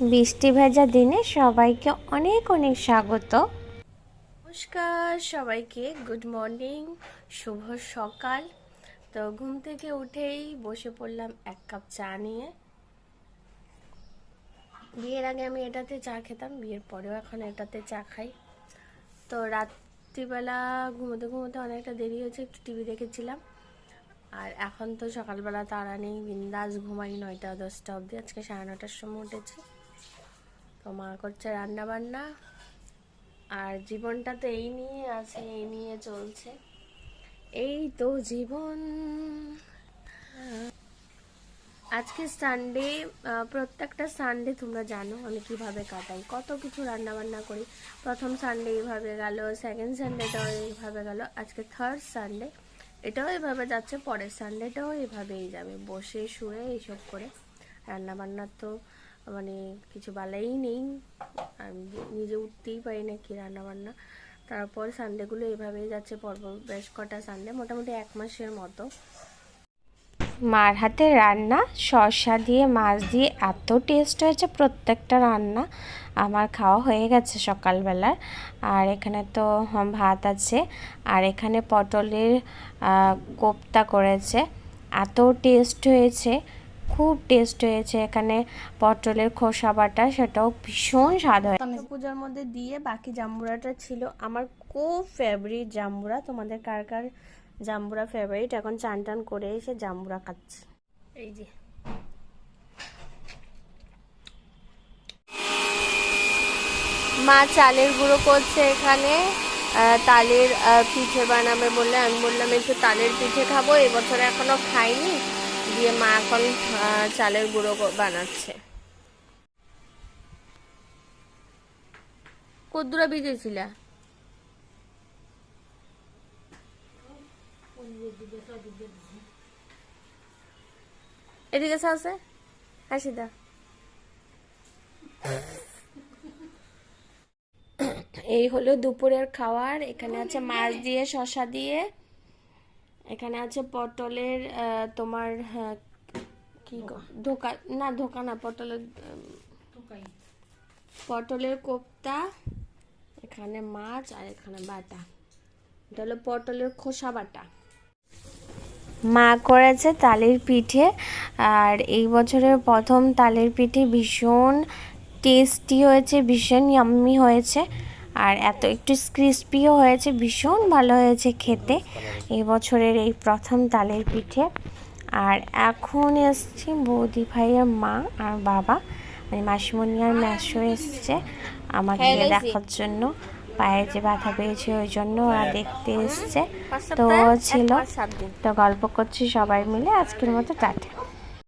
বৃষ্টি ভেজা দিনে সবাইকে অনেক অনেক স্বাগত। নমস্কার সবাইকে, গুড মর্নিং, শুভ সকাল। তো ঘুম থেকে উঠেই বসে পড়লাম এক কাপ চা নিয়ে। বিয়ের আগে আমি এটাতে চা খেতাম, বিয়ের পরেও এখন এটাতে চা খাই। তো রাত্রিবেলা ঘুমোতে ঘুমোতে অনেকটা দেরি হয়েছে, একটু টিভি দেখেছিলাম। আর এখন তো সকালবেলা তারা নেই, বিন্দাস ঘুমাই নয়টা দশটা অবধি, আজকে সাড়ে নটার সময় উঠেছি। তো মা করছে রান্না বান্না আর জীবনটা তো এই নিয়ে আছে, এই নিয়ে চলছে। এই তো জীবন। আজকে সানডে প্রত্যেকটা সানডে তোমরা জানো আমি কীভাবে কাটাই, কত কিছু রান্না বান্না করি। প্রথম সানডে এইভাবে গেল সেকেন্ড সানডেটাও এইভাবে গেল, আজকে থার্ড সানডে এটাও এভাবে যাচ্ছে, পরের সানডেটাও এভাবেই যাবে, বসে শুয়ে এইসব করে। রান্না বান্নার তো মানে কিছু বালাই নেই। আমি নিজে উঠতেই পারি না কি রান্না বান্না তারপর সানডেগুলো এভাবেই যাচ্ছে, পরপর বেশ কটা সানডে মোটামুটি এক মাসের মতো। মার হাতে রান্না, শসা দিয়ে, মাছ দিয়ে, এত টেস্ট হয়েছে প্রত্যেকটা রান্না। আমার খাওয়া হয়ে গেছে সকালবেলার। আর এখানে তো ভাত আছে, আর এখানে পটলের কোপ্তা করেছে। এত টেস্ট হয়েছে। খুব টেস্ট হয়েছে এখানে পটলের খোসা বাটা, সেটাও ভীষণ স্বাদ হয়। পূজার মধ্যে দিয়ে বাকি জাম্বুরাটা ছিল আমার খুব ফেভারিট জাম্বুরা। তোমাদের কার কার জাম্বুরা ফেভারিট এখন চান টান করে এসে জাম্বুরা খাচ্ছে। এই যে। মা চালের গুঁড়ো করছে এখানে। তালের পিঠে বানাবে বলে আমি বললাম, একটু তালের পিঠে খাব। এবছর এখনও খাইনি। দিয়ে মা এখন চালের গুঁড়ো বানাচ্ছে। কদ্দুরা ভিজেছিল এদিকে আছে? হাসি দা এই হলো দুপুরের খাওয়ার। এখানে আছে মাছ দিয়ে শসা দিয়ে। এখানে আছে পটলের তোমার কি ধোকা। না ধোকা না পটলের পটলের কোপ্তা এখানে মাছ আর এখানে বাটা। এটা হলো পটলের খোসা বাটা। মা করেছে তালের পিঠে আর এই বছরের প্রথম তালের পিঠে ভীষণ টেস্টি হয়েছে ভীষণ ইয়াম্মি হয়েছে। আর এত একটু ক্রিস্পিও হয়েছে ভীষণ ভালো হয়েছে খেতে। এই বছরের এই প্রথম তালের পিঠে। আর এখন এসছি বৌদি ভাইয়ের মা আর বাবা। মানে মাসিমণি আর ম্যাসো এসছে আমাকে দেখার জন্য। পায়ে যে ব্যথা পেয়েছে ওই জন্য ওরা দেখতে এসছে। তো ছিল। তো গল্প করছি সবাই মিলে। আজকের মতো টাটা।